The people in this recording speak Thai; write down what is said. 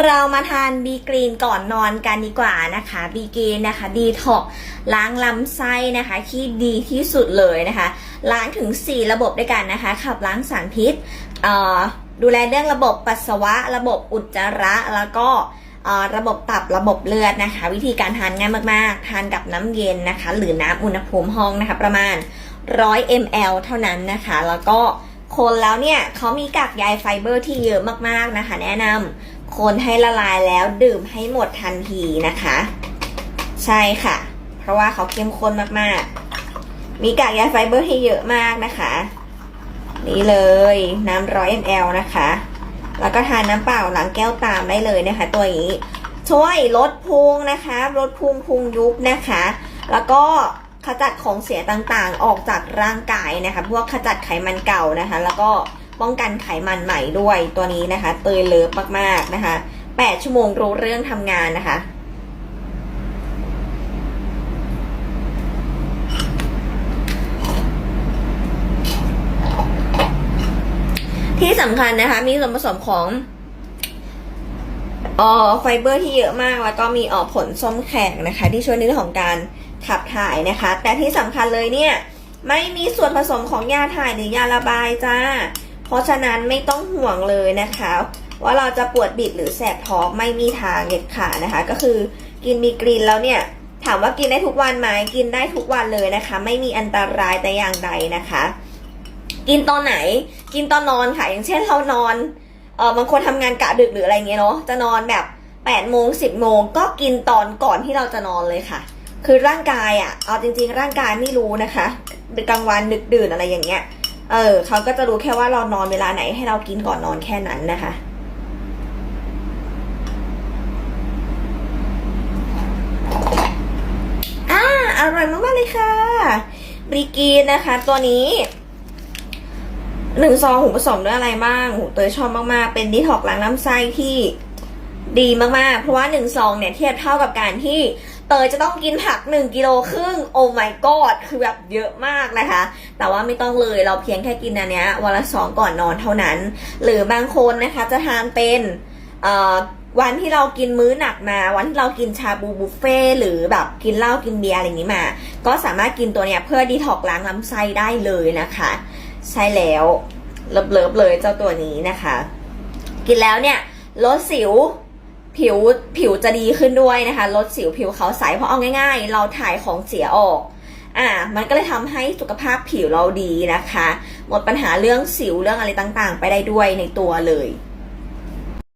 เรามาทานบีกรีนก่อนนอนกันดีกว่านะคะบีกรีนนะคะดีท็อกล้างลำไส้นะคะที่ดีที่สุดเลยนะคะ ล้างถึง 4 ระบบด้วยกันนะคะ ขับล้างสารพิษดูแลเรื่องระบบปัสสาวะ ระบบอุจจาระแล้วก็ระบบตับระบบเลือดนะคะ วิธีการทานง่ายมากๆ ทานกับน้ำเย็นนะคะ หรือน้ำอุณหภูมิห้องนะคะ ประมาณ 100 ml เท่านั้นนะคะ แล้วก็คนแล้วเนี่ยเขามีกากใยไฟเบอร์ที่เยอะมากๆนะคะ แนะนำ คนให้ละลายแล้วดื่มให้หมดทันทีนะคะ ใช่ค่ะ เพราะว่าเขาเข้มข้นมากๆ มีกากใยไฟเบอร์ที่เยอะมากนะคะ นี่เลยน้ำร้อย ml นะคะ แล้วก็ทานน้ำเปล่าหลังแก้วตามได้เลยนะคะ ตัวนี้ช่วยลดพุงนะคะลดพุงพุงยุบนะคะ แล้วก็ขจัดของเสียต่างๆ ออกจากร่างกายนะคะ พวกขจัดไขมันเก่านะคะ แล้วก็ ป้องกันไขมันใหม่ด้วยตัวนี้นะคะ เตยเลิฟมากๆนะคะ 8 ชั่วโมงรู้เรื่องทำงานนะคะที่สำคัญนะคะ มีส่วนผสมของอ่อไฟเบอร์ที่เยอะมาก แล้วก็มีเอ่อผลส้มแข็งนะคะ ที่ช่วยในเรื่องของการขับถ่ายนะคะ แต่ที่สำคัญเลยเนี่ย ไม่มีส่วนผสมของยาถ่ายหรือยาระบายจ้า ราะฉะนั้นไม่ต้องห่วงเลยนะคะ ว่าเราจะปวดบิดหรือแสบท้องไม่มีทางเด็ดขาดนะคะ ก็คือกินมีกรีนแล้วเนี่ยถามว่ากินได้ทุกวันไหมกินได้ทุกวันเลยนะคะ ไม่มีอันตรายแต่อย่างใดนะคะ กินตอนไหน กินตอนนอนค่ะ อย่างเช่นเรานอนเออบางคนทำงานกะดึกหรืออะไรเงี้ยเนาะจะนอนแบบ8ปดโมงสิบโมงก็กินตอนก่อนที่เราจะนอนเลยค่ะ คือร่างกายอะ่ะเอาจริง ๆ ร่างกายไม่รู้นะคะกลางวันดึกดื่นอะไรอย่างเงี้ย เออเขาก็จะรู้แค่ว่าเรานอนเวลาไหนให้เรากินก่อนนอนแค่นั้นนะคะ อ่าอร่อยมากๆเลยค่ะบริกีนนะคะ ตัวนี้หนึ่งซองหูผสมด้วยอะไรบ้างหูเตยชอบมากๆ เป็นดีท็อกล้างน้ำไส้ที่ดีมากๆ เพราะว่าหนึ่งซองเนี่ยเทียบเท่ากับการที่ เตยจะต้องกินผักหนึ่งกิโลครึ่งโอ้ my god คือแบบเยอะมากนะคะ แต่ว่าไม่ต้องเลยเราเพียงแค่กินอันเนี้ยวันละสองก่อนนอนเท่านั้น หรือบางคนนะคะจะทานเป็นวันที่เรากินมื้อหนักมา วันที่เรากินชาบูบุฟเฟ่หรือแบบกินเหล้ากินเบียร์อะไรอย่างนี้มา ก็สามารถกินตัวเนี้ยเพื่อดีท็อกล้างลำไส้ได้เลยนะคะ ใช่แล้วเลิฟๆเลยเจ้าตัวนี้นะคะ กินแล้วเนี่ยลดสิว ผิวผิวจะดีขึ้นด้วยนะคะ ลดสิวผิวขาวใสเพราะเอาง่าย ๆ เราถ่ายของเสียออกอ่ามันก็เลยทำให้สุขภาพผิวเราดีนะคะ หมดปัญหาเรื่องสิวเรื่องอะไรต่างๆ ไปได้ด้วยในตัวเลย